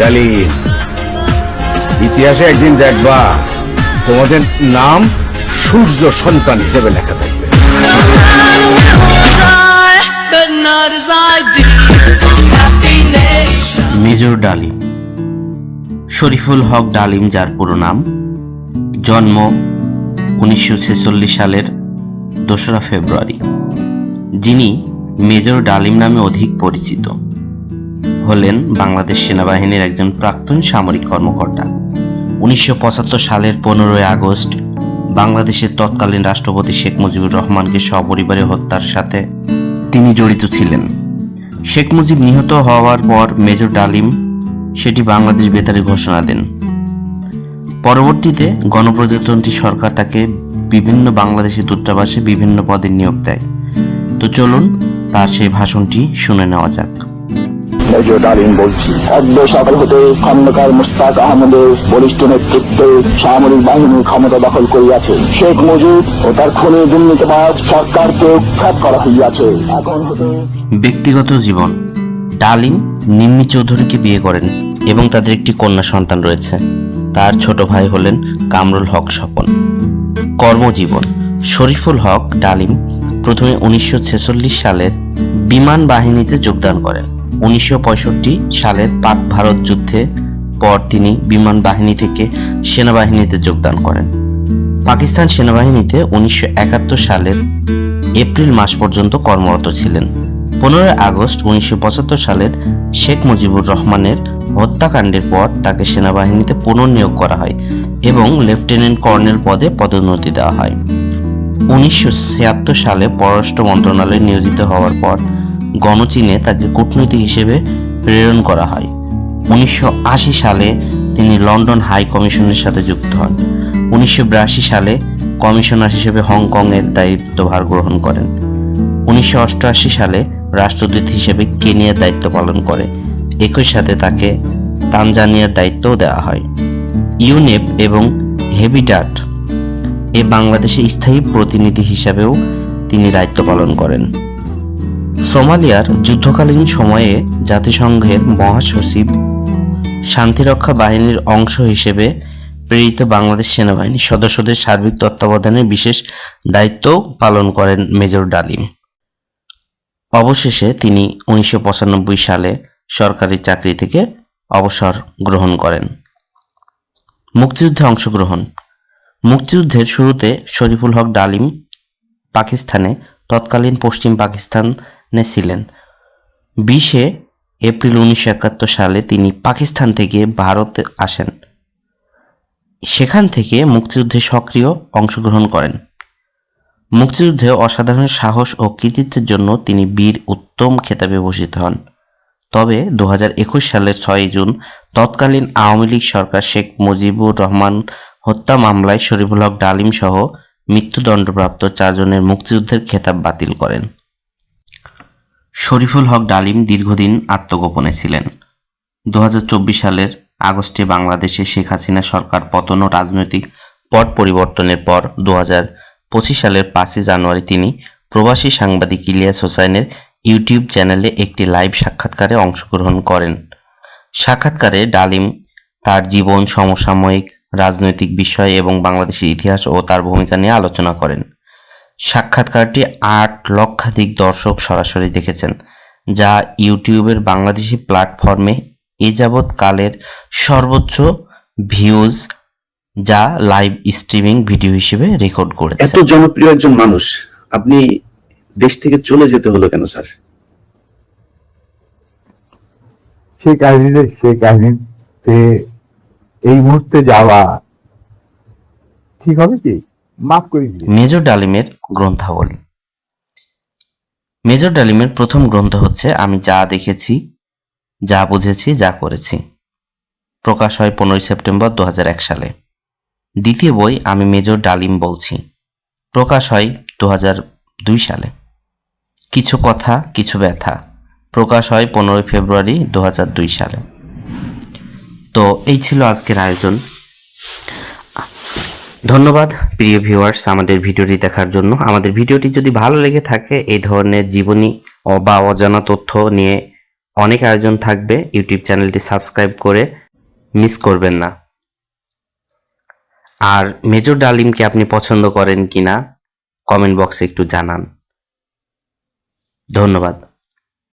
ডালিম ইতিহাসে একদিন দেখবা, তোমাদের নাম সূর্য সন্তান হিসেবে লেখা থাকবে. মেজর ডালিম শরীফুল হক ডালিম, যার পুরো নাম, জন্ম উনিশশো ছেচল্লিশ সালের দোসরা ফেব্রুয়ারি। যিনি মেজর ডালিম নামে অধিক পরিচিত। হলেন বাংলাদেশ সেনাবাহিনীর একজন প্রাক্তন সামরিক কর্মকর্তা। উনিশশো পঁচাত্তর সালের পনেরোই আগস্ট বাংলাদেশের তৎকালীন রাষ্ট্রপতি শেখ মুজিবুর রহমানকে সপরিবারে হত্যার সাথে তিনি জড়িত ছিলেন। শেখ মুজিব নিহত হওয়ার পর মেজর ডালিম সেটি বাংলাদেশ বেতারে ঘোষণা দেন। পরবর্তীতে গণপ্রজাতন্ত্রী সরকার তাকে বিভিন্ন বাংলাদেশি দূতাবাসে বিভিন্ন পদে নিয়োগ দেয়। তো চলুন তার সেই ভাষণটি শুনে নেওয়া যাক। মেজর বলছি। সকাল হতে খন্দকার মুস্তাক আহমদের নেতৃত্বে সামরিক বাহিনী ক্ষমতা দখল করিয়াছে। শেখ মুজিব ও তার দুর্নীতিবাদ সরকারকে উৎখাত করা হইয়াছে। এখন হতে ব্যক্তিগত জীবন। ডালিম নিম্মি চৌধুরীকে বিয়ে করেন এবং তাদের একটি কন্যা সন্তান রয়েছে। তার ছোট ভাই হলেন কামরুল হক স্বপন। কর্মজীবন। শরীফুল হক ডালিম প্রথমে উনিশশো সালের বিমান বাহিনীতে যোগদান করেন। উনিশশো পঁয়ষট্টি সালের পাক ভারত যুদ্ধে পর তিনি বিমান বাহিনী থেকে সেনাবাহিনীতে যোগদান করেন। পাকিস্তান সেনাবাহিনীতে উনিশশো একাত্তর সালের এপ্রিল মাস পর্যন্ত কর্মরত ছিলেন। পনেরোই আগস্ট উনিশশো পঁচাত্তর সালের শেখ মুজিবুর রহমানের হত্যাকাণ্ডের পর তাকে সেনাবাহিনীতে পুনর্নিয়োগ করা হয় এবং লেফটেন্যান্ট কর্নেল পদে পদোন্নতি দেওয়া হয়। উনিশশো ছিয়াত্তর সালে পররাষ্ট্র মন্ত্রণালয়ে নিয়োজিত হওয়ার পর গণচীনে তাকে কূটনৈতিক হিসেবে প্রেরণ করা হয়। উনিশশো আশি সালে তিনি লন্ডন হাই কমিশনের সাথে যুক্ত হন। উনিশশো বিরাশি সালে কমিশনার হিসেবে হংকংয়ের দায়িত্বভার গ্রহণ করেন। উনিশশো অষ্টআশি সালে রাষ্ট্রদূত হিসেবে কেনিয়ার দায়িত্ব পালন করে। একই সাথে তাকে তানজানিয়ার দায়িত্বও দেওয়া হয়। ইউনেপ এবং হেবিটাট এ বাংলাদেশে স্থায়ী প্রতিনিধি হিসাবেও তিনি দায়িত্ব পালন করেন। সোমালিয়ার যুদ্ধকালীন সময়ে জাতিসংঘের মহাসচিব শান্তিরক্ষা বাহিনীর অংশ হিসেবে প্রেরিত বাংলাদেশ সেনাবাহিনীর সদস্যদের সার্বিক তত্ত্বাবধানে বিশেষ দায়িত্ব পালন করেন মেজর ডালিম। অবশেষে তিনি উনিশশো পঁচানব্বই সালে সরকারি চাকরি থেকে অবসর গ্রহণ করেন। মুক্তিযুদ্ধে অংশগ্রহণ। মুক্তিযুদ্ধের শুরুতে শরীফুল হক ডালিম পাকিস্তানে, তৎকালীন পশ্চিম পাকিস্তানে ছিলেন বিশে এপ্রিল উনিশশো একাত্তর সালে তিনি পাকিস্তান থেকে ভারতে আসেন। সেখান থেকে মুক্তিযুদ্ধে সক্রিয় অংশগ্রহণ করেন। মুক্তিযুদ্ধে অসাধারণ সাহস ও কৃতিত্বের জন্য তিনি বীর উত্তম খেতাবে ভূষিত হন। তবে দু সালের ছয়ই জুন তৎকালীন আওয়ামী লীগ সরকার শেখ মুজিবুর রহমান হত্যা মামলায় শরীফুল হক ডালিম সহ মৃত্যুদণ্ডপ্রাপ্ত চারজনের মুক্তিযুদ্ধের খেতাব বাতিল করেন। শরীফুল হক ডালিম দীর্ঘদিন আত্মগোপনে ছিলেন। দু হাজার চব্বিশ সালের আগস্টে বাংলাদেশে শেখ হাসিনা সরকার পতন ও রাজনৈতিক পট পরিবর্তনের পর দু সালের পাঁচই জানুয়ারি তিনি প্রবাসী সাংবাদিক ইলিয়াস হোসাইনের ইউটিউব চ্যানেলে একটি লাইভ সাক্ষাৎকারে অংশগ্রহণ করেন। সাক্ষাৎকারে ডালিম তার জীবন, সমসাময়িক রাজনৈতিক বিষয় এবং বাংলাদেশের ইতিহাস ও তার ভূমিকা নিয়ে আলোচনা করেন। সাক্ষাৎকারটি আট লক্ষাধিক দর্শক সরাসরি দেখেছেন যা ইউটিউবের বাংলাদেশি প্ল্যাটফর্মে এ যাবৎ কালের সর্বোচ্চ ভিউজ যা লাইভ স্ট্রিমিং ভিডিও হিসেবে রেকর্ড করেছে। এত জনপ্রিয় একজন মানুষ আপনি দেশ থেকে চলে যেতে হলো কেন স্যার? সে কাহিনীতে সে কাহিনীতে এই মুহূর্তে যাওয়া ঠিক হবে কি? মাফ করে মেজর ডালিমের গ্রন্থাবলী। মেজর ডালিমের প্রথম গ্রন্থ হচ্ছে, আমি যা দেখেছি, যা বুঝেছি, যা করেছি। প্রকাশ হয় পনেরোই সেপ্টেম্বর দু হাজার এক সালে। দ্বিতীয় বই, আমি মেজর ডালিম বলছি, প্রকাশ হয় দু হাজার দুই সালে। কিছু কথা, কিছু ব্যথা, প্রকাশ হয় পনেরোই ফেব্রুয়ারি দু হাজার দুই সালে। তো এই ছিল আজকের আয়োজন। ধন্যবাদ, প্রিয় ভিউয়ার্স আমাদের ভিডিওটি দেখার জন্য। আমাদের ভিডিওটি যদি ভালো লেগে থাকে, এই ধরনের জীবনী বা অজানা তথ্য নিয়ে অনেক আয়োজন থাকবে। ইউটিউব চ্যানেলটি সাবস্ক্রাইব করে মিস করবেন না। আর মেজর ডালিমকে আপনি পছন্দ করেন কিনা, কমেন্ট বক্সে একটু জানান। ধন্যবাদ।